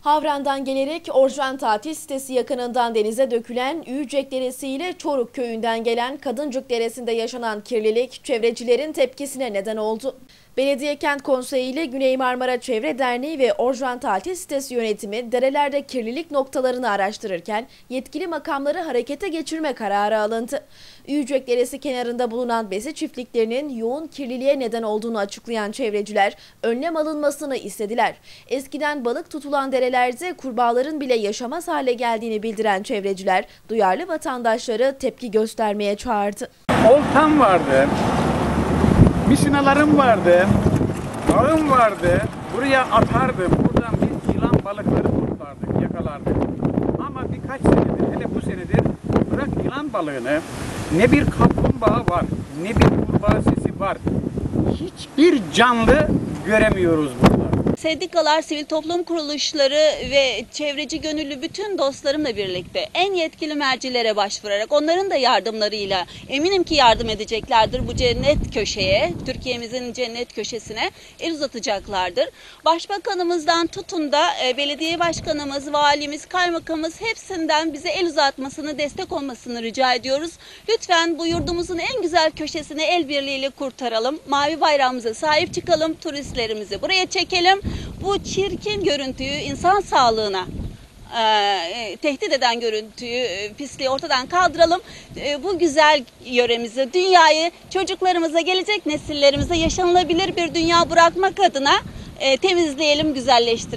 Havran'dan gelerek Orjan tatil sitesi yakınından denize dökülen Üyücek Deresi ile Çoruk köyünden gelen Kadıncık Deresi'nde yaşanan kirlilik çevrecilerin tepkisine neden oldu. Belediye Kent Konseyi ile Güney Marmara Çevre Derneği ve Orjan Tatil Sitesi yönetimi derelerde kirlilik noktalarını araştırırken yetkili makamları harekete geçirme kararı alındı. Üyücek Deresi kenarında bulunan besi çiftliklerinin yoğun kirliliğe neden olduğunu açıklayan çevreciler önlem alınmasını istediler. Eskiden balık tutulan derelerde kurbağaların bile yaşamaz hale geldiğini bildiren çevreciler duyarlı vatandaşları tepki göstermeye çağırdı. Oltam vardı. Misinalarım vardı. Ağım vardı. Buraya atardım. Buradan biz yılan balıkları toplardık, yakalardık. Ama birkaç senedir, hele bu senedir bırak yılan balığını ne bir kaplumbağa var, ne bir kurbağa sesi var. Hiçbir canlı göremiyoruz burada. Sendikalar, sivil toplum kuruluşları ve çevreci gönüllü bütün dostlarımla birlikte en yetkili mercilere başvurarak onların da yardımlarıyla eminim ki yardım edeceklerdir bu cennet köşeye, Türkiye'mizin cennet köşesine el uzatacaklardır. Başbakanımızdan tutun da e, belediye başkanımız, valimiz, kaymakamımız hepsinden bize el uzatmasını, destek olmasını rica ediyoruz. Lütfen bu yurdumuzun en güzel köşesini el birliğiyle kurtaralım. Mavi bayrağımıza sahip çıkalım, turistlerimizi buraya çekelim. Bu çirkin görüntüyü insan sağlığına e, tehdit eden görüntüyü, e, pisliği ortadan kaldıralım. E, bu güzel yöremizi, dünyayı çocuklarımıza, gelecek nesillerimize yaşanılabilir bir dünya bırakmak adına e, temizleyelim, güzelleştirelim.